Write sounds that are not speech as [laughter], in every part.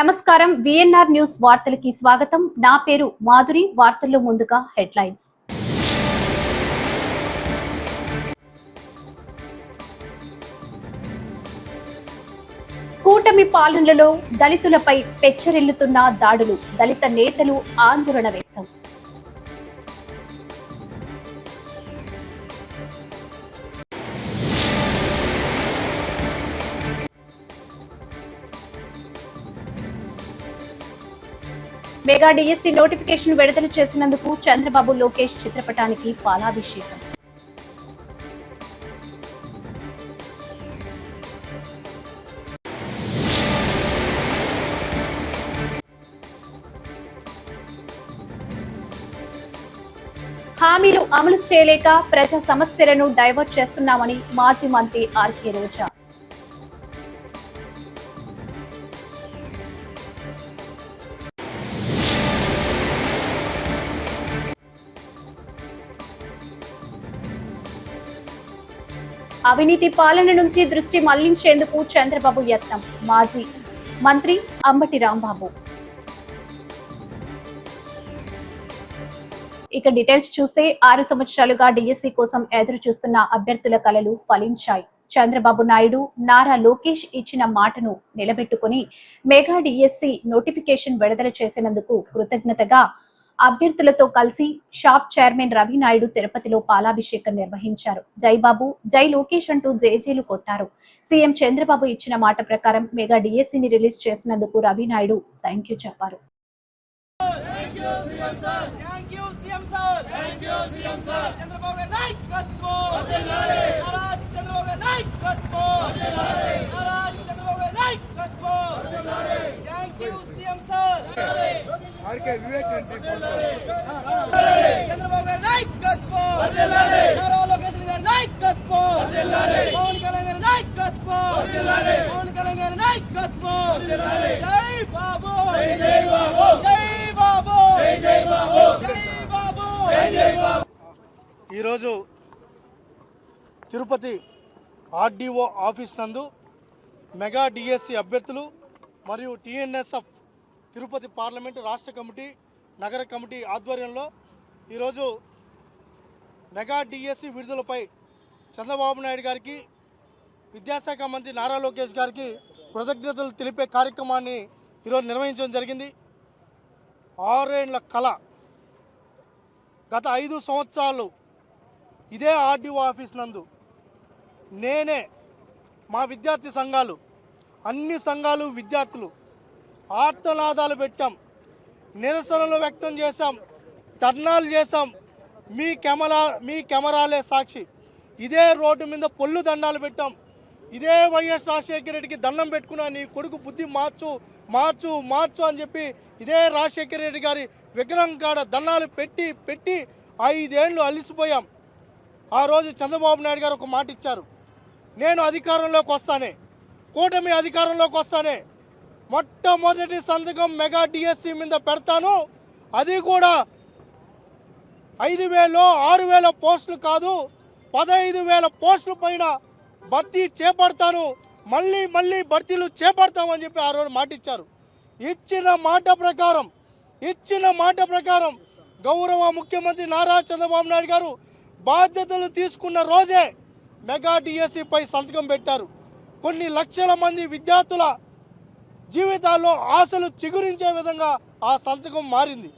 నమస్కారం. VNR news వార్తలకి స్వాగతం. నా పేరు మాధురి. వార్తల్లో ముందుగా హెడ్లైన్స్. కూటమి పాలనలో దళితులపై పెచ్చరిల్లుతున్న దాడులు దళిత నేతలు ఆందోళన వ్యక్తం. మెగా డిఎస్సి నోటిఫికేషన్ విడుదల చేసినందుకు చంద్రబాబు లోకేష్ చిత్రపటానికి పాలాభిషేకం. హామీలు అమలు చేయలేక ప్రజా సమస్యలను డైవర్ట్ చేస్తున్నామని మాజీ మంత్రి ఆర్కే రోజా. అవినీతి పాలన నుంచి దృష్టి మళ్ళించేందుకు చంద్రబాబు యత్నం. మాజీ మంత్రి అంబటి రాంబాబు. ఇక డీటెయిల్స్ చూస్తే ఆరు సంవత్సరాలుగా డిఎస్సి కోసం ఎదురు చూస్తున్న అభ్యర్థుల కలలు ఫలించాయి. చంద్రబాబు నాయుడు నారా లోకేష్ ఇచ్చిన మాటను నిలబెట్టుకుని మెగా డిఎస్సి నోటిఫికేషన్ విడుదల చేసినందుకు కృతజ్ఞతగా అభ్యర్థులతో కలిసి షాప్ చైర్మన్ రవి నాయుడు తిరుపతిలో పాలాభిషేకం నిర్వహించారు. జై బాబు జై లోకేష్ అంటూ జేజేలు కొట్టారు. సీఎం చంద్రబాబు ఇచ్చిన మాట ప్రకారం మెగా డిఎస్సిని రిలీజ్ చేసినందుకు రవి నాయుడు థ్యాంక్ యూ చెప్పారు. Thank you CM sir RK Vivek అంటే చంద్రబాబు గారి నాయకత్వం. వర్ధిల్లాలి నారా లోకేష్ గారి నాయకత్వం. వర్ధిల్లాలి పవన్ కళ్యాణ్ గారి నాయకత్వం. వర్ధిల్లాలి పవన్ కళ్యాణ్ గారి నాయకత్వం. వర్ధిల్లాలి జై బాబు. జై బాబు జై బాబు జై బాబు జై బాబు జై బాబు ఈరోజు తిరుపతి ఆర్డీఓ ఆఫీస్ నందు మెగా డిఎస్సి అభ్యర్థులు మరియు టిఎన్ఎస్ఎఫ్ తిరుపతి పార్లమెంటు రాష్ట్ర కమిటీ నగర కమిటీ ఆధ్వర్యంలో ఈరోజు మెగా డిఎస్సి విడుదలపై చంద్రబాబు నాయుడు గారికి విద్యాశాఖ మంత్రి నారా లోకేష్ గారికి కృతజ్ఞతలు తెలిపే కార్యక్రమాన్ని ఈరోజు నిర్వహించడం జరిగింది. ఆరేళ్ళ కళ. గత ఐదు సంవత్సరాలు ఇదే ఆర్డీఓ ఆఫీస్ నందు నేనే మా విద్యార్థి సంఘాలు అన్ని సంఘాలు విద్యార్థులు ఆర్తనాదాలు పెట్టాం. నిరసనలు వ్యక్తం చేశాం. ధర్నాలు చేశాం. మీ కెమెరా మీ కెమెరాలే సాక్షి. ఇదే రోడ్డు మీద పొల్లు దండాలు పెట్టాం. ఇదే వైఎస్ రాజశేఖర రెడ్డికి దండం పెట్టుకున్నా నీ కొడుకు బుద్ధి మార్చు మార్చు మార్చు అని చెప్పి ఇదే రాజశేఖర రెడ్డి గారి విగ్రహం కాడ దండాలు పెట్టి పెట్టి ఐదేళ్ళు అలిసిపోయాం. ఆ రోజు చంద్రబాబు నాయుడు గారు ఒక మాట ఇచ్చారు నేను అధికారంలోకి వస్తానే. కూటమి అధికారంలోకి వస్తానే. మొట్టమొదటి సంతకం మెగా డిఎస్సి మీద పెడతాను. అది కూడా ఐదు వేలు ఆరు వేల పోస్టులు కాదు పదహైదు వేల పోస్టుల పైన భర్తీ చేపడతాను. మళ్ళీ మళ్ళీ భర్తీలు చేపడతామని చెప్పి ఆ రోజు మాట ఇచ్చారు ఇచ్చిన మాట ప్రకారం ఇచ్చిన మాట ప్రకారం గౌరవ ముఖ్యమంత్రి నారా చంద్రబాబు నాయుడు గారు బాధ్యతలు తీసుకున్న రోజే మెగా డిఎస్సిపై సంతకం పెట్టారు. కొన్ని లక్షల మంది విద్యార్థుల జీవితాల్లో ఆశలు చిగురించే విధంగా ఆ సంతకం మారింది.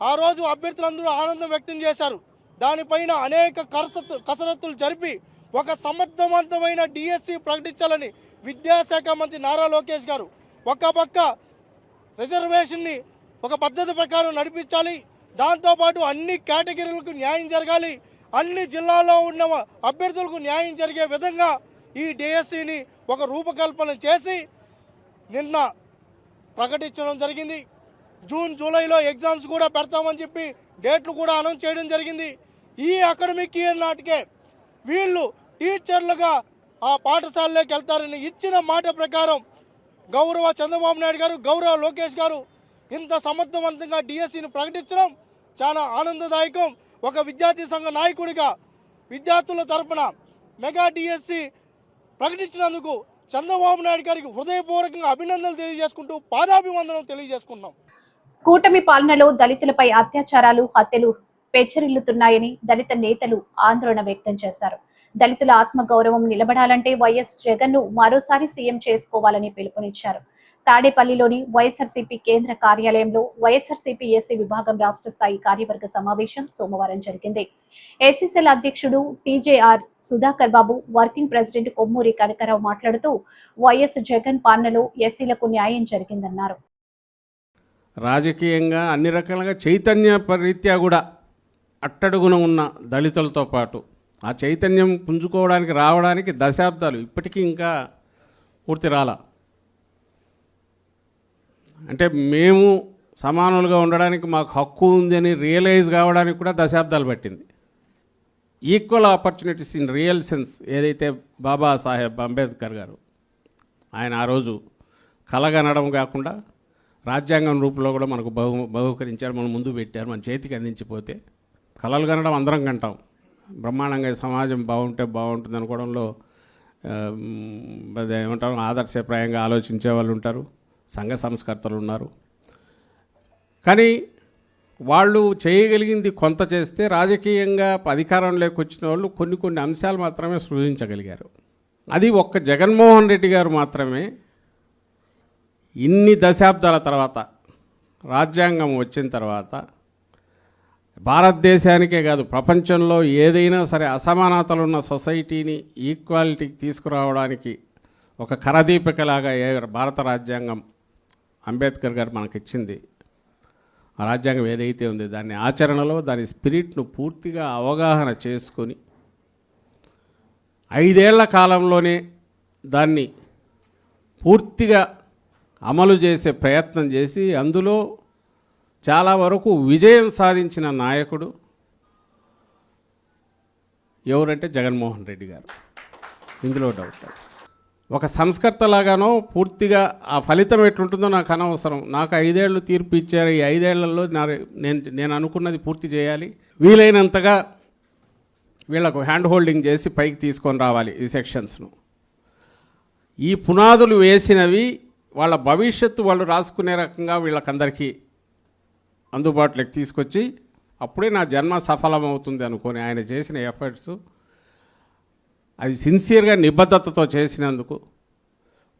ఆ రోజు అభ్యర్థులందరూ ఆనందం వ్యక్తం చేశారు. దానిపైన అనేక కసరత్తు కసరత్తులు జరిపి ఒక సమర్థవంతమైన డిఎస్సి ప్రకటించాలని విద్యాశాఖ మంత్రి నారా లోకేష్ గారు ఒక పక్క రిజర్వేషన్ని ఒక పద్ధతి ప్రకారం నడిపించాలి. దాంతోపాటు అన్ని కేటగిరీలకు న్యాయం జరగాలి. అన్ని జిల్లాల్లో ఉన్న అభ్యర్థులకు న్యాయం జరిగే విధంగా ఈ డిఎస్సిని ఒక రూపకల్పన చేసి నిన్న ప్రకటించడం జరిగింది. జూన్ జూలైలో ఎగ్జామ్స్ కూడా పెడతామని చెప్పి డేట్లు కూడా అనౌన్స్ చేయడం జరిగింది. ఈ అకాడమిక్ ఇయర్ నాటికే వీళ్ళు టీచర్లుగా ఆ పాఠశాలలోకి వెళ్తారని ఇచ్చిన మాట ప్రకారం గౌరవ చంద్రబాబు నాయుడు గారు గౌరవ లోకేష్ గారు ఇంత సమర్థవంతంగా డిఎస్సిని ప్రకటించడం చాలా ఆనందదాయకం. ఒక విద్యార్థి సంఘ నాయకుడిగా విద్యార్థుల తరపున మెగా డిఎస్సి ప్రకటించినందుకు చంద్రబాబు నాయుడు గారికి హృదయపూర్వకంగా అభినందనలు తెలియజేసుకుంటూ పాదాభివందనం తెలియజేసుకుంటున్నాం. కూటమి పాలనలో దళితులపై అత్యాచారాలు హత్యలు పెచ్చరిల్లుతున్నాయని దళిత నేతలు ఆందోళన వ్యక్తం చేశారు. దళితుల ఆత్మగౌరవం నిలబడాలంటే వైఎస్ జగన్ను మరోసారి సీఎం చేసుకోవాలని పిలుపునిచ్చారు. తాడేపల్లిలోని వైఎస్ఆర్సీపీ కేంద్ర కార్యాలయంలో వైఎస్ఆర్సీపీ ఏసీ విభాగం రాష్ట్ర స్థాయి కార్యవర్గ సమావేశం సోమవారం జరిగింది. ఎస్సీసెల్ అధ్యక్షుడు TJR Sudhakar Babu working president Kommuri Kanaka Rao మాట్లాడుతూ వైఎస్ జగన్ పాలనలో ఎస్సీలకు న్యాయం జరిగిందన్నారు. రాజకీయంగా అన్ని రకాలుగా చైతన్య రీత్యా కూడా అట్టడుగున ఉన్న దళితులతో పాటు ఆ చైతన్యం పుంజుకోవడానికి రావడానికి దశాబ్దాలు ఇప్పటికీ ఇంకా పూర్తి రాల. అంటే మేము సమానులుగా ఉండడానికి మాకు హక్కు ఉంది అని రియలైజ్ కావడానికి కూడా దశాబ్దాలు పట్టింది. Equal opportunities in real sense ఏదైతే బాబా సాహెబ్ అంబేద్కర్ గారు ఆయన ఆ రోజు కలగనడం కాకుండా రాజ్యాంగం రూపంలో కూడా మనకు బహు బహుకరించారు మనం ముందు పెట్టారు మన చేతికి అందించిపోతే కళలు కనడం అందరం కంటాం. బ్రహ్మాండంగా సమాజం బాగుంటే బాగుంటుంది అనుకోవడంలో ఏమంటారు ఆదర్శప్రాయంగా ఆలోచించే వాళ్ళు ఉంటారు సంఘ సంస్కర్తలు ఉన్నారు. కానీ వాళ్ళు చేయగలిగింది కొంత చేస్తే రాజకీయంగా అధికారంలోకి వచ్చిన వాళ్ళు కొన్ని కొన్ని అంశాలు మాత్రమే సృజించగలిగారు. అది ఒక్క జగన్మోహన్ రెడ్డి గారు మాత్రమే ఇన్ని దశాబ్దాల తర్వాత రాజ్యాంగం వచ్చిన తర్వాత భారతదేశానికే కాదు ప్రపంచంలో ఏదైనా సరే అసమానతలు ఉన్న సొసైటీని ఈక్వాలిటీకి తీసుకురావడానికి ఒక కరదీపికలాగా ఏ భారత రాజ్యాంగం అంబేద్కర్ గారు మనకిచ్చింది. ఆ రాజ్యాంగం ఏదైతే ఉంది దాన్ని ఆచరణలో దాని స్పిరిట్ను పూర్తిగా అవగాహన చేసుకొని ఐదేళ్ళ కాలంలోనే దాన్ని పూర్తిగా అమలు చేసే ప్రయత్నం చేసి అందులో చాలా వరకు విజయం సాధించిన నాయకుడు ఎవరంటే జగన్మోహన్ రెడ్డి గారు. ఇందులో డౌట్ ఒక సంస్కర్తలాగానో పూర్తిగా ఆ ఫలితం ఎట్లుంటుందో నాకు అనవసరం. నాకు ఐదేళ్ళు తీర్పు ఇచ్చారు. ఈ ఐదేళ్ళలో నా నేను నేను అనుకున్నది పూర్తి చేయాలి. వీలైనంతగా వీళ్ళకు హ్యాండ్ హోల్డింగ్ చేసి పైకి తీసుకొని రావాలి ఈ సెక్షన్స్ను ఈ పునాదులు వేసినవి వాళ్ళ భవిష్యత్తు వాళ్ళు రాసుకునే రకంగా వీళ్ళకందరికీ అందుబాటులోకి తీసుకొచ్చి అప్పుడే నా జన్మ సఫలమవుతుంది అనుకొని ఆయన చేసిన ఎఫర్ట్స్ అది సిన్సియర్గా నిబద్ధతతో చేసినందుకు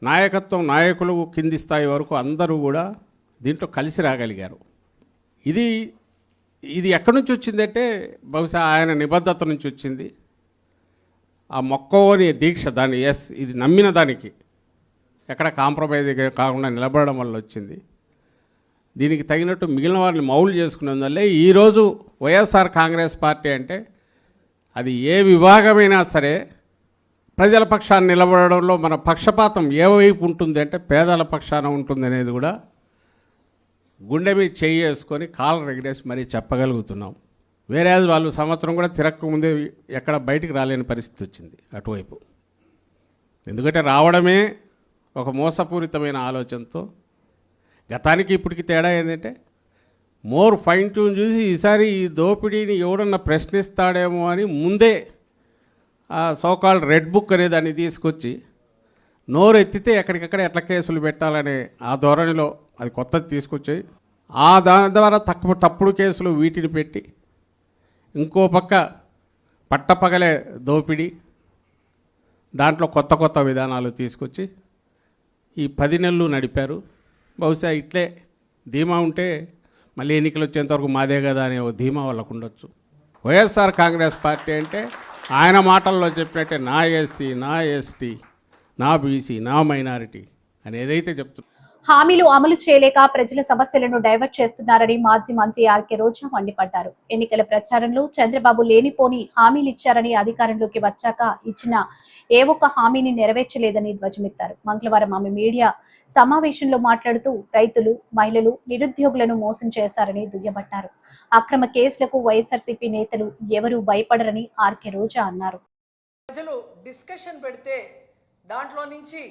నాయకత్వం నాయకులు కింది స్థాయి వరకు అందరూ కూడా దీంట్లో కలిసి రాగలిగారు. ఇది ఇది ఎక్కడి నుంచి వచ్చిందంటే బహుశా ఆయన నిబద్ధత నుంచి వచ్చింది. ఆ మొక్కవని దీక్ష దాన్ని ఎస్ ఇది నమ్మిన దానికి ఎక్కడ కాంప్రమైజ్ కాకుండా నిలబడడం వల్ల వచ్చింది. దీనికి తగినట్టు మిగిలిన వారిని మౌలు చేసుకున్నందువల్లే ఈరోజు వైఎస్ఆర్ కాంగ్రెస్ పార్టీ అంటే అది ఏ విభాగమైనా సరే ప్రజల పక్షాన్ని నిలబడడంలో మన పక్షపాతం ఏ వైపు ఉంటుంది అంటే పేదల పక్షాన ఉంటుంది అనేది కూడా గుండె మీద చేయి వేసుకొని కాలు రెగడేసి మరీ చెప్పగలుగుతున్నాం. వేరే వాళ్ళు సంవత్సరం కూడా తిరక్కముందే ఎక్కడ బయటికి రాలేని పరిస్థితి వచ్చింది అటువైపు. ఎందుకంటే రావడమే ఒక మోసపూరితమైన ఆలోచనతో గతానికి ఇప్పటికి తేడా ఏంటంటే మోర్ ఫైన్ ట్యూన్ చూసి ఈసారి ఈ దోపిడీని ఎవడన్నా ప్రశ్నిస్తాడేమో అని ముందే ఆ సోకాల్డ్ రెడ్ బుక్ అనే దాన్ని తీసుకొచ్చి నోరు ఎత్తితే ఎక్కడికక్కడ ఎట్ల కేసులు పెట్టాలనే ఆ ధోరణిలో అది కొత్తది తీసుకొచ్చాయి. ఆ దాని ద్వారా తక్కువ తప్పుడు కేసులు వీటిని పెట్టి ఇంకో పక్క పట్టపగలే దోపిడీ దాంట్లో కొత్త కొత్త విధానాలు తీసుకొచ్చి ఈ పది నెలలు నడిపారు. బహుశా ఇట్లే ధీమా ఉంటే మళ్ళీ ఎన్నికలు వచ్చేంతవరకు మాదే కదా అనే ఓ ధీమా వాళ్ళకు ఉండొచ్చు. వైఎస్ఆర్ కాంగ్రెస్ పార్టీ అంటే ఆయన మాటల్లో చెప్పినట్టే నా ఎస్సీ నా ఎస్టీ నా బీసీ నా మైనారిటీ అని ఏదైతే చెప్తున్నా హామీలు అమలు చేయలేక ప్రజల సమస్యలను డైవర్ట్ చేస్తున్నారని మాజీ మంత్రి ఆర్కే రోజా మండిపడ్డారు. ఎన్నికల ప్రచారంలో చంద్రబాబు లేనిపోని హామీలు ఇచ్చారని అధికారంలోకి వచ్చాక ఇచ్చిన ఏ ఒక్క హామీని నెరవేర్చలేదని ధ్వజమెత్తారు. మంగళవారం ఆమె మీడియా సమావేశంలో మాట్లాడుతూ రైతులు మహిళలు నిరుద్యోగులను మోసం చేశారని దుయ్యబట్టారు. అక్రమ కేసులకు వైఎస్ఆర్సీపీ నేతలు ఎవరూ భయపడరని ఆర్కే రోజా అన్నారు. ప్రజలు డిస్కషన్ పెడితే దాంట్లో నుంచి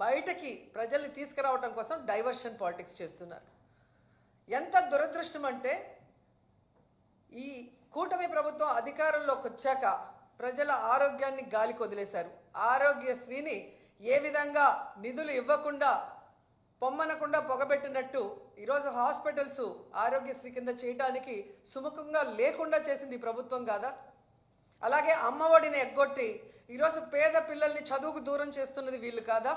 బయటకి ప్రజల్ని తీసుకురావడం కోసం డైవర్షన్ పాలిటిక్స్ చేస్తున్నారు. ఎంత దురదృష్టం అంటే ఈ కూటమి ప్రభుత్వం అధికారంలోకి వచ్చాక ప్రజల ఆరోగ్యాన్ని గాలికి వదిలేశారు. ఆరోగ్యశ్రీని ఏ విధంగా నిధులు ఇవ్వకుండా పొమ్మనకుండా పొగబెట్టినట్టు ఈరోజు హాస్పిటల్స్ ఆరోగ్యశ్రీ కింద చేయటానికి సుముఖంగా లేకుండా చేసింది ప్రభుత్వం కాదా? అలాగే అమ్మఒడిని ఎగ్గొట్టి ఈరోజు పేద పిల్లల్ని చదువుకు దూరం చేస్తున్నది వీళ్ళు కాదా?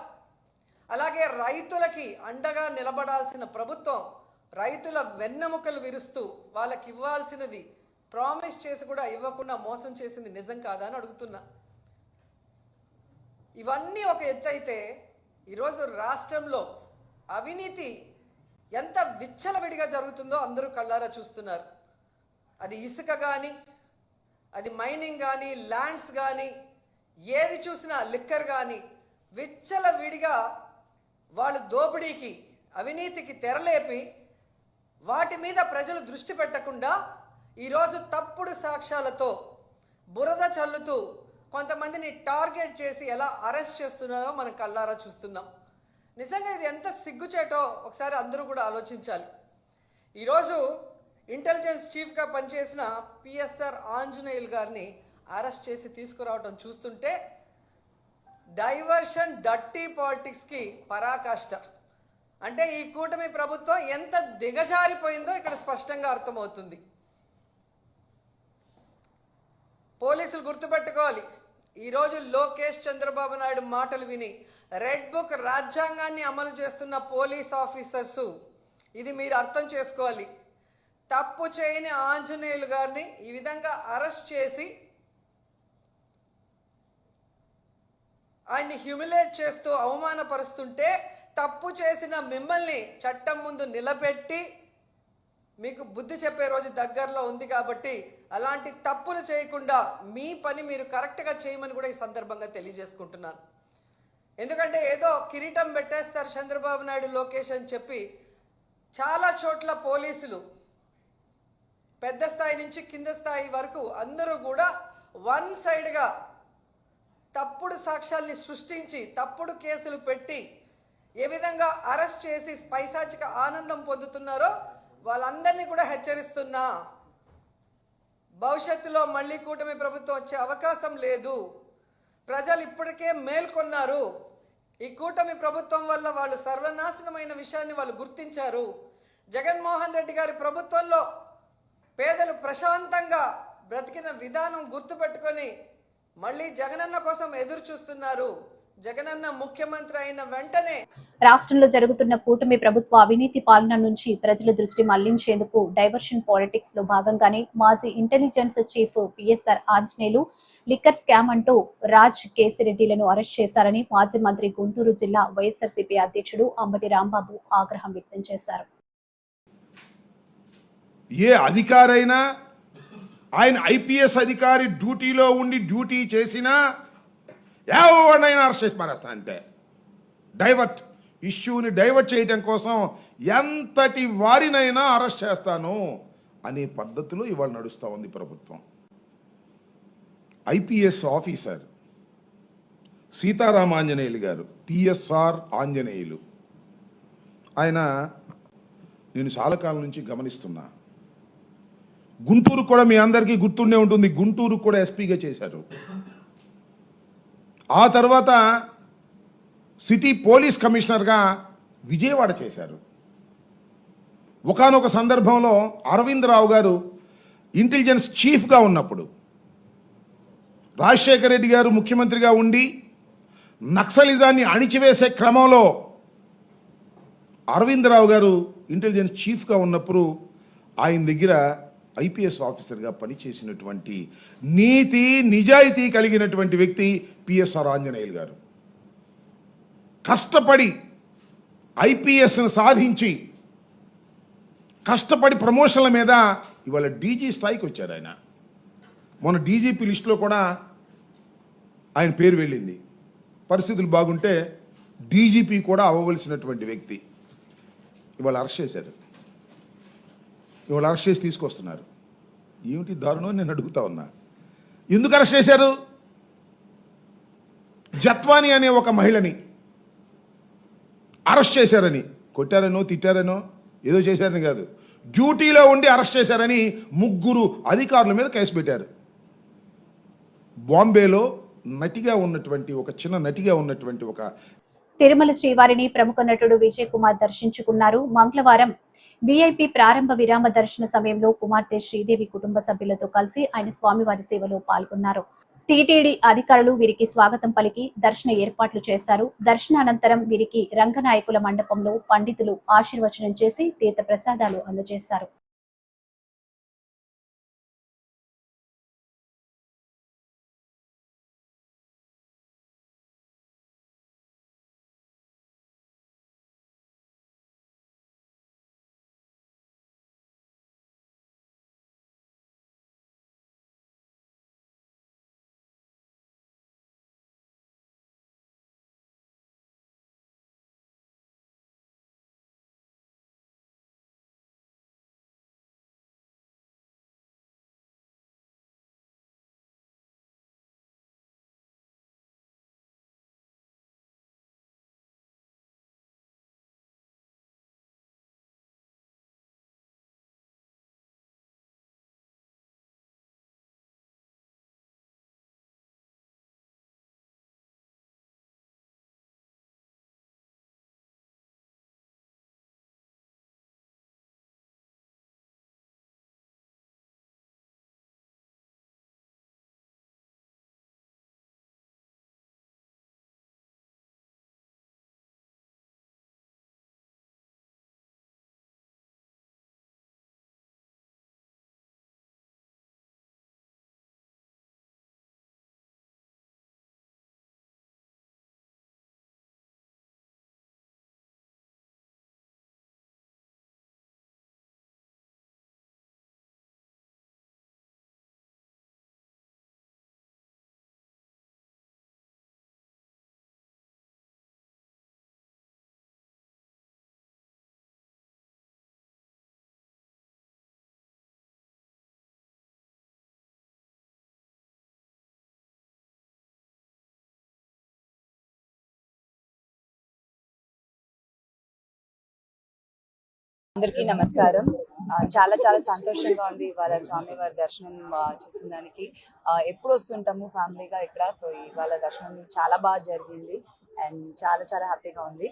అలాగే రైతులకి అండగా నిలబడాల్సిన ప్రభుత్వం రైతుల వెన్నెముకలు విరుస్తూ వాళ్ళకి ఇవ్వాల్సినది ప్రామిస్ చేసి కూడా ఇవ్వకుండా మోసం చేసింది నిజం కాదా అని అడుగుతున్నా. ఇవన్నీ ఒక ఎత్తైతే ఈరోజు రాష్ట్రంలో అవినీతి ఎంత విచ్చలవిడిగా జరుగుతుందో అందరూ కళ్ళారా చూస్తున్నారు. అది ఇసుక కానీ అది మైనింగ్ కానీ ల్యాండ్స్ కానీ ఏది చూసినా లిక్కర్ కానీ విచ్చలవిడిగా వాళ్ళు దోపిడీకి అవినీతికి తెరలేపి వాటి మీద ప్రజలు దృష్టి పెట్టకుండా ఈరోజు తప్పుడు సాక్ష్యాలతో బురద చల్లుతూ కొంతమందిని టార్గెట్ చేసి ఎలా అరెస్ట్ చేస్తున్నారో మనం కళ్ళారా చూస్తున్నాం. నిజంగా ఇది ఎంత సిగ్గుచేటో ఒకసారి అందరూ కూడా ఆలోచించాలి. ఈరోజు ఇంటెలిజెన్స్ చీఫ్గా పనిచేసిన పిఎస్ఆర్ ఆంజనేయులు గారిని అరెస్ట్ చేసి తీసుకురావడం చూస్తుంటే డైవర్షన్ డర్టీ పాలిటిక్స్కి పరాకాష్ట. అంటే ఈ కూటమి ప్రభుత్వం ఎంత దిగజారిపోయిందో ఇక్కడ స్పష్టంగా అర్థమవుతుంది. పోలీసులు గుర్తుపెట్టుకోవాలి. ఈరోజు లోకేష్ చంద్రబాబు నాయుడు మాటలు విని రెడ్ బుక్ రాజ్యాంగాన్ని అమలు చేస్తున్న పోలీస్ ఆఫీసర్సు ఇది మీరు అర్థం చేసుకోవాలి. తప్పు చేయని ఆంజనేయులు గారిని ఈ విధంగా అరెస్ట్ చేసి ఆయన్ని హ్యూమిలేట్ చేస్తూ అవమానపరుస్తుంటే తప్పు చేసిన మిమ్మల్ని చట్టం ముందు నిలబెట్టి మీకు బుద్ధి చెప్పే రోజు దగ్గరలో ఉంది కాబట్టి అలాంటి తప్పులు చేయకుండా మీ పని మీరు కరెక్ట్గా చేయమని కూడా ఈ సందర్భంగా తెలియజేసుకుంటున్నాను. ఎందుకంటే ఏదో కిరీటం పెట్టేస్తారు చంద్రబాబు నాయుడు లోకేష్ అని చెప్పి చాలా చోట్ల పోలీసులు పెద్ద స్థాయి నుంచి కింద స్థాయి వరకు అందరూ కూడా వన్ సైడ్గా తప్పుడు సాక్ష్యాల్ని సృష్టించి తప్పుడు కేసులు పెట్టి ఏ విధంగా అరెస్ట్ చేసి పైశాచిక ఆనందం పొందుతున్నారో వాళ్ళందరినీ కూడా హెచ్చరిస్తున్నా. భవిష్యత్తులో మళ్ళీ కూటమి ప్రభుత్వం వచ్చే అవకాశం లేదు. ప్రజలు ఇప్పటికే మేల్కొన్నారు. ఈ కూటమి ప్రభుత్వం వల్ల వాళ్ళు సర్వనాశనమైన విషయాన్ని వాళ్ళు గుర్తించారు. జగన్మోహన్ రెడ్డి గారి ప్రభుత్వంలో పేదలు ప్రశాంతంగా బ్రతికిన విధానం గుర్తుపెట్టుకొని మళ్ళీ జగనన్న కోసం ఎదురు చూస్తున్నారు. జగనన్న ముఖ్యమంత్రి అయిన వెంటనే రాష్ట్రంలో జరుగుతున్న కూటమి ప్రభుత్వ అవినీతి పాలన నుంచి ప్రజల దృష్టి మళ్ళించేందుకు డైవర్షన్ పాలిటిక్స్లో భాగంగానే మాజీ intelligence chief PSR Anjaneyulu liquor scam అంటూ రాజ్ కేసిరెడ్డిలను అరెస్ట్ చేశారని మాజీ మంత్రి గుంటూరు జిల్లా వైఎస్ఆర్సీపీ అధ్యక్షుడు అంబటి రాంబాబు ఆగ్రహం వ్యక్తం చేశారు. ఏ అధికారైనా ఆయన ఐపీఎస్ అధికారి డ్యూటీలో ఉండి డ్యూటీ చేసినా ఎవరినైనా అరెస్ట్ చేసి మారేస్తాను అంతే డైవర్ట్. ఇష్యూని డైవర్ట్ చేయటం కోసం ఎంతటి వారినైనా అరెస్ట్ చేస్తాను అనే పద్ధతిలో ఇవాళ నడుస్తూ ఉంది ప్రభుత్వం. ఐపీఎస్ ఆఫీసర్ సీతారామ ఆంజనేయులు గారు పిఎస్ఆర్ ఆంజనేయులు. ఆయన నేను చాలా కాలం నుంచి గమనిస్తున్నా. గుంటూరు కూడా మీ అందరికీ గుర్తుండే ఉంటుంది. గుంటూరు కూడా ఎస్పీగా చేశారు. ఆ తర్వాత సిటీ పోలీస్ కమిషనర్గా విజయవాడ చేశారు. ఒకానొక సందర్భంలో అరవింద్ రావు గారు ఇంటెలిజెన్స్ చీఫ్గా ఉన్నప్పుడు రాజశేఖర రెడ్డి గారు ముఖ్యమంత్రిగా ఉండి నక్సలిజాన్ని అణిచివేసే క్రమంలో అరవింద్ రావు గారు ఇంటెలిజెన్స్ చీఫ్గా ఉన్నప్పుడు ఆయన దగ్గర ఐపీఎస్ ఆఫీసర్గా పనిచేసినటువంటి నీతి నిజాయితీ కలిగినటువంటి వ్యక్తి పిఎస్ఆర్ ఆంజనేయులు గారు. కష్టపడి ఐపీఎస్ను సాధించి కష్టపడి ప్రమోషన్ల మీద ఇవాళ డీజీ స్థాయికి వచ్చారు ఆయన. మొన్న డీజీపీ లిస్టులో కూడా ఆయన పేరు వెళ్ళింది. పరిస్థితులు బాగుంటే డీజీపీ కూడా అవ్వవలసినటువంటి వ్యక్తి ఇవాళ అరెస్ట్ చేశారు. ఇవాళ అరెస్ట్ చేసి తీసుకొస్తున్నారు. ఏమిటి దారుణం నేను అడుగుతా ఉన్నా. ఎందుకు అరెస్ట్ చేశారు? జత్వాని అనే ఒక మహిళని అరెస్ట్ చేశారని. కొట్టారనో తిట్టారనో ఏదో చేశారని కాదు. డ్యూటీలో ఉండి అరెస్ట్ చేశారని ముగ్గురు అధికారుల మీద కేసు పెట్టారు. బాంబేలో నటిగా ఉన్నటువంటి ఒక చిన్న నటిగా ఉన్నటువంటి ఒక తిరుమల శ్రీవారిని ప్రముఖ నటుడు విజయ్ కుమార్ దర్శించుకున్నారు. మంగళవారం విఐపి ప్రారంభ విరామ దర్శన సమయంలో కుమార్తె శ్రీదేవి కుటుంబ సభ్యులతో కలిసి ఆయన స్వామివారి సేవలో పాల్గొన్నారు. టీటీడీ అధికారులు వీరికి స్వాగతం పలికి దర్శన ఏర్పాట్లు చేశారు. దర్శనానంతరం వీరికి రంగనాయకుల మండపంలో పండితులు ఆశీర్వచనం చేసి తీర్థ ప్రసాదాలు అందజేశారు. అందరికీ నమస్కారం. చాలా చాలా సంతోషంగా ఉంది ఇవాళ స్వామివారి దర్శనం చూసిన దానికి ఎప్పుడు వస్తుంటాము ఫ్యామిలీగా ఇక్కడ? సో ఇవాళ దర్శనం చాలా బాగా జరిగింది. అండ్ చాలా చాలా హ్యాపీగా ఉంది.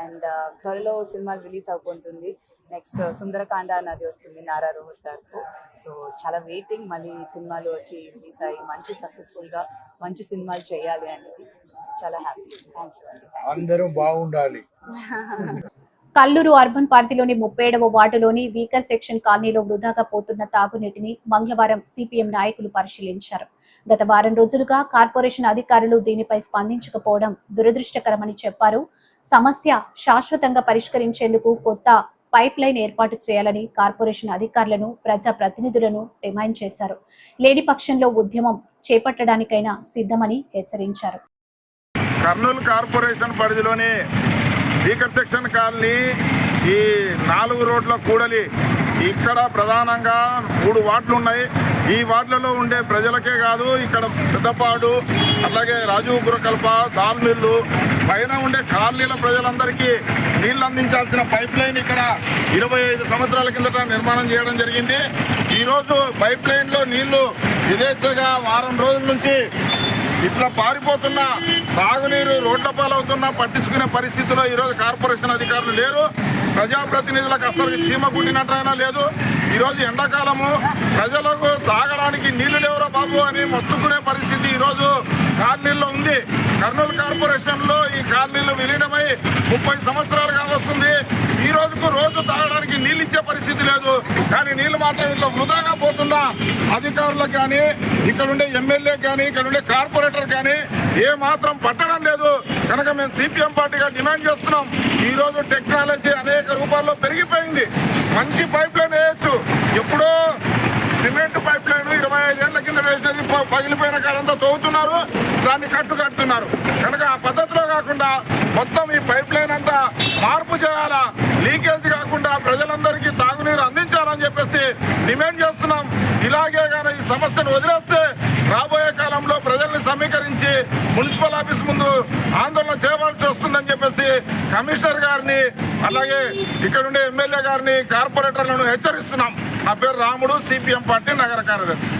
అండ్ త్వరలో సినిమాలు రిలీజ్ అవుతుంటుంది నెక్స్ట్ సుందరకాండ అన్నది వస్తుంది నారా రోహిత్ గారితో. సో చాలా వెయిటింగ్ మళ్ళీ సినిమాలు వచ్చి రిలీజ్ అయ్యి మంచి సక్సెస్ఫుల్గా మంచి సినిమాలు చేయాలి అనేది చాలా హ్యాపీ థ్యాంక్ యూ అండి అందరూ బాగుండాలి. [laughs] కల్లూరు అర్బన్ పరిధిలోని ముప్పై ఏడవ వార్డులోని వీకర్ సెక్షన్ కాలనీలో వృధాగా పోతున్న తాగునీటిని మంగళవారం సిపిఎం నాయకులు పరిశీలించారు. గత వారం రోజులుగా కార్పొరేషన్ అధికారులు దీనిపై స్పందించకపోవడం దురదృష్టకరమని చెప్పారు. సమస్య శాశ్వతంగా పరిష్కరించేందుకు కొత్త పైప్ లైన్ ఏర్పాటు చేయాలని కార్పొరేషన్ అధికారులను ప్రజా ప్రతినిధులను డిమాండ్ చేశారు. లేని పక్షంలో ఉద్యమం చేపట్టడానికైనా సిద్ధమని హెచ్చరించారు. కర్నూలు కార్పొరేషన్ పరిధిలోని వీకర్ సెక్షన్ కాలనీ ఈ నాలుగు రోడ్ల కూడలి. ఇక్కడ ప్రధానంగా మూడు వార్డులు ఉన్నాయి. ఈ వార్డులలో ఉండే ప్రజలకే కాదు ఇక్కడ పెద్దపాడు అలాగే రాజీవ్ గురకల్ప దాల్మిల్లు పైన ఉండే కాలనీల ప్రజలందరికీ నీళ్ళు అందించాల్సిన పైప్ లైన్ ఇక్కడ ఇరవై ఐదు సంవత్సరాల కిందట నిర్మాణం చేయడం జరిగింది. ఈరోజు పైప్ లైన్లో నీళ్ళు యథేచ్ఛగా వారం రోజుల నుంచి ఇట్లా పారిపోతున్న తాగునీరు రోడ్ల పాలవుతున్నా పట్టించుకునే పరిస్థితిలో ఈరోజు కార్పొరేషన్ అధికారులు లేరు. ప్రజాప్రతినిధులకు అసలు చీమ కుట్టినట్టయినా లేదు. ఈరోజు ఎండాకాలము ప్రజలకు తాగడానికి నీళ్ళు లేవురా బాబు అని మొత్తుకునే పరిస్థితి ఈరోజు కాలనీల్లో ఉంది. కర్నూలు కార్పొరేషన్లో ఈ కాలనీలు విలీనమై ముప్పై సంవత్సరాలుగా వస్తుంది. ఈ రోజుకు రోజు తాగడానికి నీళ్ళు ఇచ్చే పరిస్థితి లేదు. కానీ నీళ్ళు మాత్రం ఇట్లా వృధాగా పోతున్నా. అధికారులకు కానీ ఇక్కడ ఉండే ఎమ్మెల్యే కానీ ఇక్కడ ఉండే కార్పొరేటర్ కానీ ఏ మాత్రం పట్టడం లేదు. కనుక మేము సిపిఎం పార్టీగా డిమాండ్ చేస్తున్నాం. ఈ రోజు టెక్నాలజీ అనేక రూపాల్లో పెరిగిపోయింది. మంచి పైప్ లైన్ వేయచ్చు. ఎప్పుడో సిమెంట్ పైప్ లైన్ ఇరవై ఐదేళ్ళ కింద వేసినది పగిలిపోయిన కాడంతా తవ్వుతున్నారు దాన్ని కట్టు కడుతున్నారు కనుక ఆ పద్ధతిలో కాకుండా మొత్తం ఈ పైప్ లైన్ అంతా మార్పు చేయాలా లీకేజ్ కాకుండా ప్రజలందరికీ తాగునీరు అందించాలని చెప్పేసి డిమాండ్ చేస్తున్నాం. ఇలాగే కానీ ఈ సమస్యను వదిలేస్తే రాబోయే కాలంలో ప్రజల్ని సమీకరించి మున్సిపల్ ఆఫీస్ ముందు ఆందోళన చేయవలసి వస్తుందని చెప్పేసి కమిషనర్ గారిని అలాగే ఇక్కడ ఉండే ఎమ్మెల్యే గారిని కార్పొరేటర్లను హెచ్చరిస్తున్నాం. నా పేరు రాముడు సిపిఎం పార్టీ నగర కార్యదర్శి.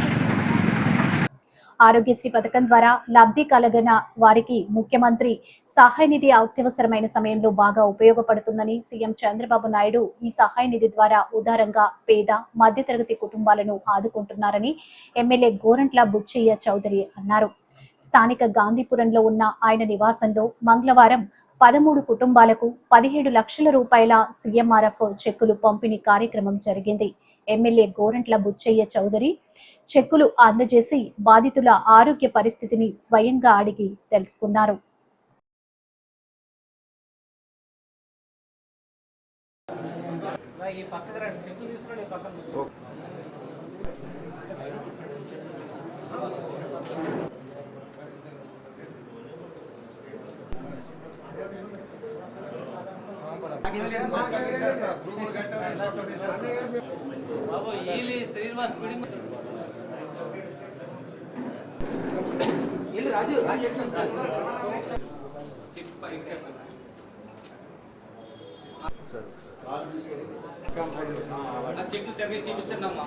ఆరోగ్యశ్రీ పథకం ద్వారా లబ్ధి కలగన వారికి ముఖ్యమంత్రి సహాయ నిధి అత్యవసరమైన సమయంలో బాగా ఉపయోగపడుతుందని సీఎం చంద్రబాబు నాయుడు ఈ సహాయ నిధి ద్వారా ఉదారంగా పేద మధ్యతరగతి కుటుంబాలను ఆదుకుంటున్నారని ఎమ్మెల్యే గోరంట్ల బుచ్చయ్య చౌదరి అన్నారు. స్థానిక గాంధీపురంలో ఉన్న ఆయన నివాసంలో మంగళవారం పదమూడు కుటుంబాలకు పదిహేడు లక్షల రూపాయల సీఎంఆర్ఎఫ్ చెక్కులు పంపిణీ కార్యక్రమం జరిగింది. ఎమ్మెల్యే గోరంట్ల బుచ్చయ్య చౌదరి చెక్కులు అందజేసి బాధితుల ఆరోగ్య పరిస్థితిని స్వయంగా అడిగి తెలుసుకున్నారు. చెట్టు దగ్గర చూపించండి అమ్మా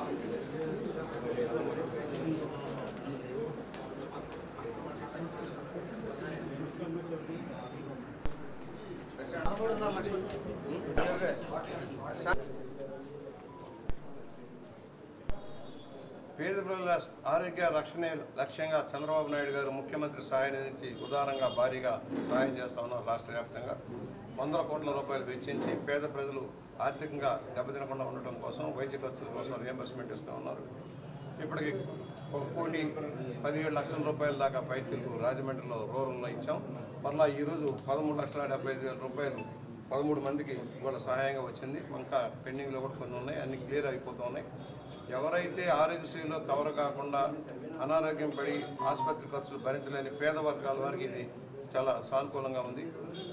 పేద ప్రజల ఆరోగ్య రక్షణే లక్ష్యంగా చంద్రబాబు నాయుడు గారు ముఖ్యమంత్రి సహాయ నుంచి ఉదారంగా భారీగా సహాయం చేస్తా ఉన్నారు రాష్ట్ర వ్యాప్తంగా. వందల కోట్ల రూపాయలు వెచ్చించి పేద ప్రజలు ఆర్థికంగా దెబ్బతినకుండా ఉండటం కోసం వైద్య ఖర్చుల కోసం రియంబర్స్మెంట్ ఇస్తూ ఉన్నారు. ఇప్పటికి ఒక కోటి పదిహేడు లక్షల రూపాయల దాకా పైచీలకు రాజమండ్రిలో రూరల్లో ఇచ్చాం. మరలా ఈరోజు పదమూడు లక్షల డెబ్బై ఐదు వేల రూపాయలు పదమూడు మందికి ఇవాళ సహాయంగా వచ్చింది. ఇంకా పెండింగ్లో కూడా కొన్ని ఉన్నాయి అన్ని క్లియర్ అయిపోతూ ఉన్నాయి. ఎవరైతే ఆరోగ్యశ్రీలో కవర్ కాకుండా అనారోగ్యం పడి ఆసుపత్రి ఖర్చులు భరించలేని పేద వర్గాల వారికి ఇది చాలా సానుకూలంగా ఉంది.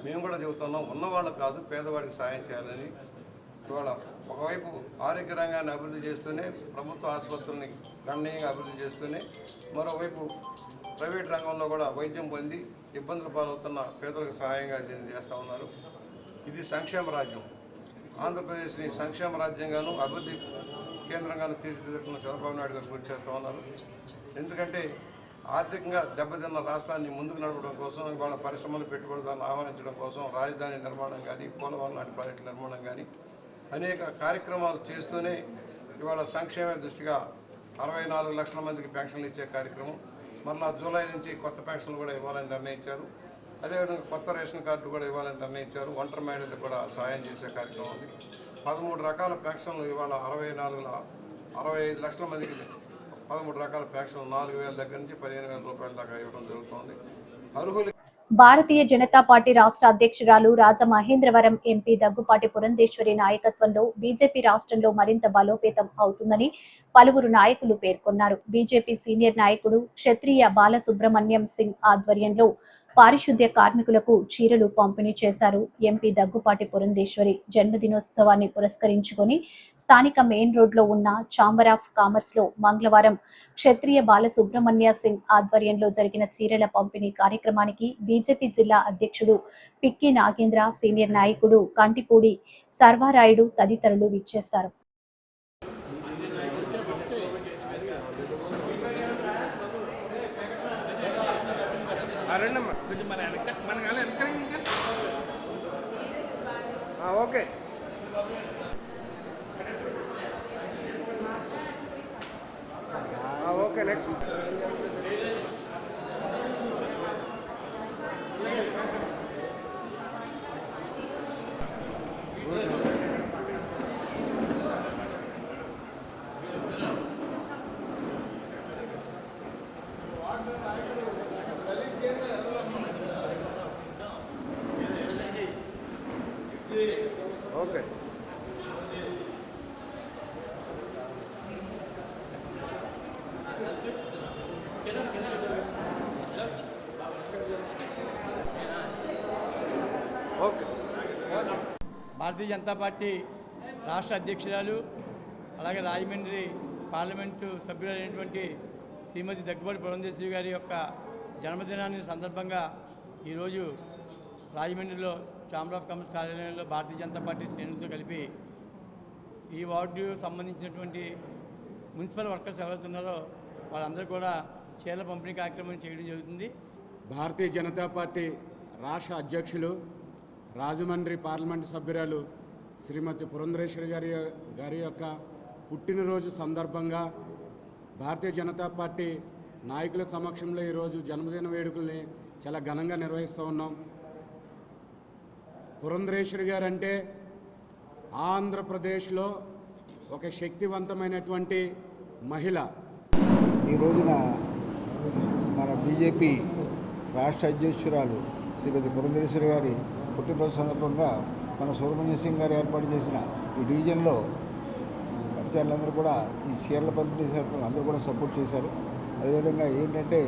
మేము కూడా చెబుతున్నాం ఉన్నవాళ్ళకు కాదు పేదవాడికి సాయం చేయాలని. ఇవాళ ఒకవైపు ఆరోగ్య రంగాన్ని అభివృద్ధి చేస్తూనే ప్రభుత్వ ఆసుపత్రుల్ని గణనీయంగా అభివృద్ధి చేస్తూనే మరోవైపు ప్రైవేట్ రంగంలో కూడా వైద్యం పొంది ఇబ్బందులు పాలవుతున్న పేదలకు సహాయంగా దీన్ని చేస్తూ ఉన్నారు. ఇది సంక్షేమ రాజ్యం. ఆంధ్రప్రదేశ్ని సంక్షేమ రాజ్యంగాను అభివృద్ధి కేంద్రంగాను తీర్చిదిద్దుతున్న చంద్రబాబు నాయుడు గారు గురించి చేస్తూ ఉన్నారు. ఎందుకంటే ఆర్థికంగా దెబ్బతిన్న రాష్ట్రాన్ని ముందుకు నడపడం కోసం ఇవాళ పరిశ్రమలు పెట్టుబడిదారులను ఆహ్వానించడం కోసం రాజధాని నిర్మాణం కానీ పోలవరం లాంటి ప్రాజెక్టుల నిర్మాణం కానీ అనేక కార్యక్రమాలు చేస్తూనే ఇవాళ సంక్షేమ దృష్టిగా అరవై నాలుగు లక్షల మందికి పెన్షన్లు ఇచ్చే కార్యక్రమం మరలా జూలై నుంచి కొత్త పెన్షన్లు కూడా ఇవ్వాలని నిర్ణయించారు. అదేవిధంగా కొత్త రేషన్ కార్డు కూడా ఇవ్వాలని నిర్ణయించారు. ఒంటరి మహిళలకు కూడా సాయం చేసే కార్యక్రమం ఉంది. పదమూడు రకాల పెన్షన్లు ఇవాళ అరవై నాలుగుల అరవై ఐదు లక్షల మందికి పదమూడు రకాల పెన్షన్లు నాలుగు వేల దగ్గర నుంచి పదిహేను వేల రూపాయల దాకా ఇవ్వడం జరుగుతోంది. అర్హులు భారతీయ జనతా పార్టీ రాష్ట్ర అధ్యక్షురాలు రాజమహేంద్రవరం ఎంపీ దగ్గుపాటి పురంధేశ్వరి నాయకత్వంలో బీజేపీ రాష్ట్రంలో మరింత బలోపేతం అవుతుందని పలువురు నాయకులు పేర్కొన్నారు. బీజేపీ సీనియర్ నాయకుడు క్షత్రియ బాలసుబ్రహ్మణ్యం సింగ్ ఆధ్వర్యంలో పారిశుద్ధ్య కార్మికులకు చీరలు పంపిణీ చేశారు. ఎంపీ దగ్గుపాటి పురంధేశ్వరి జన్మదినోత్సవాన్ని పురస్కరించుకొని స్థానిక మెయిన్ రోడ్లో ఉన్న ఛాంబర్ ఆఫ్ కామర్స్లో మంగళవారం క్షత్రియ బాలసుబ్రహ్మణ్య సింగ్ ఆధ్వర్యంలో జరిగిన చీరల పంపిణీ కార్యక్రమానికి బీజేపీ జిల్లా అధ్యక్షుడు పిక్కి నాగేంద్ర సీనియర్ నాయకుడు కంటిపూడి సర్వారాయుడు తదితరులు విచ్చేశారు. ఓకే భారతీయ జనతా పార్టీ రాష్ట్ర అధ్యక్షురాలు అలాగే రాజమండ్రి పార్లమెంటు సభ్యులైనటువంటి శ్రీమతి దగ్గుబాటి పురంధేశ్వరి గారి యొక్క జన్మదినాన్ని సందర్భంగా ఈరోజు రాజమండ్రిలో ఛాంబర్ ఆఫ్ కామర్స్ కార్యాలయంలో భారతీయ జనతా పార్టీ శ్రేణులతో కలిపి ఈ వార్డు సంబంధించినటువంటి మున్సిపల్ వర్కర్స్ ఎవరైతున్నారో వాళ్ళందరూ కూడా చీరల పంపిణీ కార్యక్రమం చేయడం జరుగుతుంది. భారతీయ జనతా పార్టీ రాష్ట్ర అధ్యక్షులు రాజమండ్రి పార్లమెంటు సభ్యురాలు శ్రీమతి పురంధరేశ్వరి గారి గారి యొక్క పుట్టినరోజు సందర్భంగా భారతీయ జనతా పార్టీ నాయకుల సమక్షంలో ఈరోజు జన్మదిన వేడుకల్ని చాలా ఘనంగా నిర్వహిస్తూ ఉన్నాం. పురంధరేశ్వరి గారు అంటే ఆంధ్రప్రదేశ్లో ఒక శక్తివంతమైనటువంటి మహిళ. ఈ రోజున మన బీజేపీ రాష్ట్ర అధ్యక్షురాలు శ్రీమతి పురంధరేశ్వరి గారి పుట్టినరోజు సందర్భంగా మన సుబ్రహ్మణ్య సింగ్ గారు ఏర్పాటు చేసిన ఈ డివిజన్లో పరిచయాలందరూ కూడా ఈ చీరల పంపిణీ అందరూ కూడా సపోర్ట్ చేశారు. అదేవిధంగా ఏంటంటే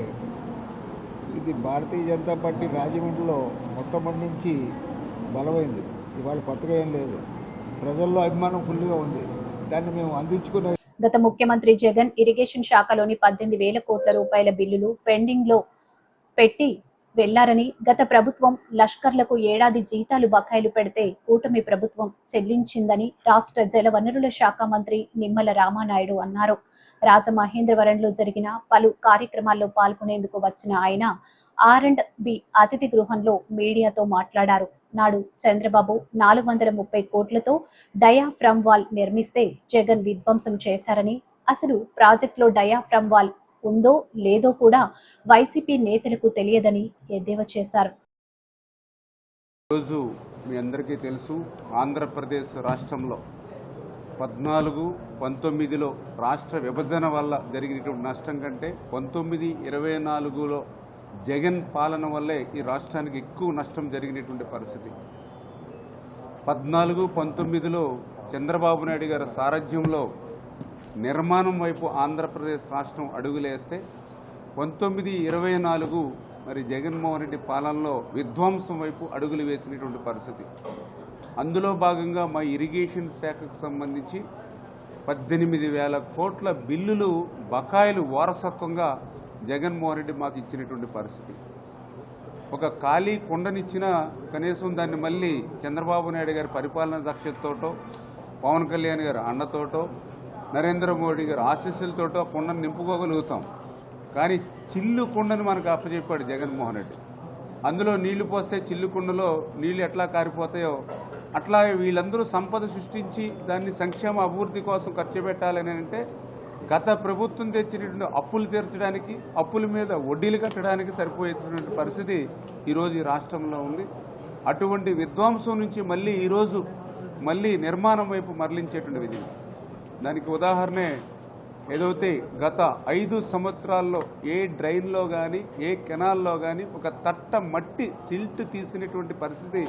ఇది భారతీయ జనతా పార్టీ రాజమండ్రిలో మొట్టమొదటి నుంచి బలమైంది. ఇవాళ కొత్తగా ఏం లేదు. ప్రజల్లో అభిమానం ఫుల్గా ఉంది. దాన్ని మేము అందించుకునే గత ముఖ్యమంత్రి జగన్ ఇరిగేషన్ శాఖలోని పద్దెనిమిది వేల కోట్ల రూపాయల బిల్లులు పెండింగ్లో పెట్టి వెళ్ళారని గత ప్రభుత్వం లష్కర్లకు ఏడాది జీతాలు బకాయిలు పెడితే కూటమి ప్రభుత్వం చెల్లించిందని రాష్ట్ర జలవనరుల శాఖ మంత్రి నిమ్మల రామానాయుడు అన్నారు. రాజమహేంద్రవరంలో జరిగిన పలు కార్యక్రమాల్లో పాల్గొనేందుకు వచ్చిన ఆయన ఆర్ అండ్ బి అతిథి గృహంలో మీడియాతో మాట్లాడారు. నాడు చంద్రబాబు నాలుగు వందల ముప్పై కోట్లతో డయాఫ్రమ్ వాల్ నిర్మిస్తే జగన్ విధ్వంసం చేశారని అసలు ప్రాజెక్టులో డయాఫ్రమ్ వాల్ ఉందో లేదో కూడా వైసీపీ నేతలకు తెలియదని ఎద్దేవా చేశారు. ఈరోజు మీ అందరికీ తెలుసు ఆంధ్రప్రదేశ్ రాష్ట్రంలో పద్నాలుగు పంతొమ్మిదిలో రాష్ట్ర విభజన వల్ల జరిగినటువంటి నష్టం కంటే పంతొమ్మిది ఇరవై నాలుగులో జగన్ పాలన వల్లే ఈ రాష్ట్రానికి ఎక్కువ నష్టం జరిగినటువంటి పరిస్థితి. పద్నాలుగు పంతొమ్మిదిలో చంద్రబాబు నాయుడు గారి సారథ్యంలో నిర్మాణం వైపు ఆంధ్రప్రదేశ్ రాష్ట్రం అడుగులేస్తే పంతొమ్మిది ఇరవై నాలుగు మరి జగన్మోహన్ రెడ్డి పాలనలో విధ్వంసం వైపు అడుగులు వేసినటువంటి పరిస్థితి. అందులో భాగంగా మా ఇరిగేషన్ శాఖకు సంబంధించి పద్దెనిమిది వేల కోట్ల బిల్లులు బకాయిలు వారసత్వంగా జగన్మోహన్ రెడ్డి మాకు ఇచ్చినటువంటి పరిస్థితి. ఒక ఖాళీ కొండనిచ్చిన కనీసం దాన్ని మళ్ళీ చంద్రబాబు నాయుడు గారి పరిపాలన దక్షతతోటో పవన్ కళ్యాణ్ గారి అండతోటో నరేంద్ర మోడీ గారు ఆశీస్సులతోటో కొండను నింపుకోగలుగుతాం. కానీ చిల్లు కుండను మనకు అప్పచెప్పాడు జగన్మోహన్ రెడ్డి. అందులో నీళ్ళు పోస్తే చిల్లు కుండలో నీళ్ళు ఎట్లా కారిపోతాయో అట్లా వీళ్ళందరూ సంపద సృష్టించి దాన్ని సంక్షేమ అభివృద్ధి కోసం ఖర్చు పెట్టాలని అంటే గత ప్రభుత్వం తెచ్చినటువంటి అప్పులు తీర్చడానికి అప్పుల మీద వడ్డీలు కట్టడానికి సరిపోయేటువంటి పరిస్థితి ఈరోజు ఈ రాష్ట్రంలో ఉంది. అటువంటి విధ్వంసం నుంచి మళ్ళీ ఈరోజు మళ్ళీ నిర్మాణం వైపు మరలించేటువంటి విధి. దానికి ఉదాహరణే ఏదైతే గత ఐదు సంవత్సరాల్లో ఏ డ్రైన్లో కానీ ఏ కెనాల్లో కానీ ఒక తట్ట మట్టి సిల్ట్ తీసినటువంటి పరిస్థితి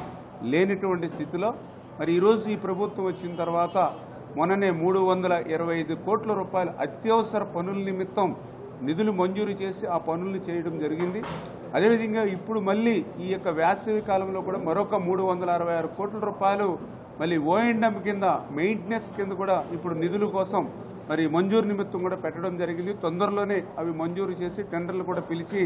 లేనటువంటి స్థితిలో మరి ఈరోజు ఈ ప్రభుత్వం వచ్చిన తర్వాత మొన్ననే మూడు వందల ఇరవై ఐదు కోట్ల రూపాయల అత్యవసర పనుల నిమిత్తం నిధులు మంజూరు చేసి ఆ పనులను చేయడం జరిగింది. అదేవిధంగా ఇప్పుడు మళ్ళీ ఈ యొక్క వేసవి కాలంలో కూడా మరొక మూడు వందల అరవై ఆరు కోట్ల రూపాయలు మళ్ళీ ఓఎండ్ఎం కింద మెయింటెనెన్స్ కింద కూడా ఇప్పుడు నిధుల కోసం మరి మంజూరు నిమిత్తం కూడా పెట్టడం జరిగింది. తొందరలోనే అవి మంజూరు చేసి టెండర్లు కూడా పిలిచి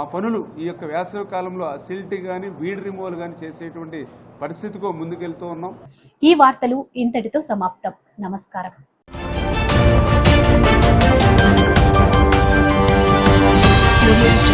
ఆ పనులు ఈ యొక్క వేసవి కాలంలో ఆ సిల్ట్ కానీ వీడ్ రిమూవల్ కానీ చేసేటువంటి పరిస్థితికో ముందుకెళ్తూ ఉన్నాం. ఈ వార్తలు ఇంతటితో సమాప్తం. నమస్కారం. Audio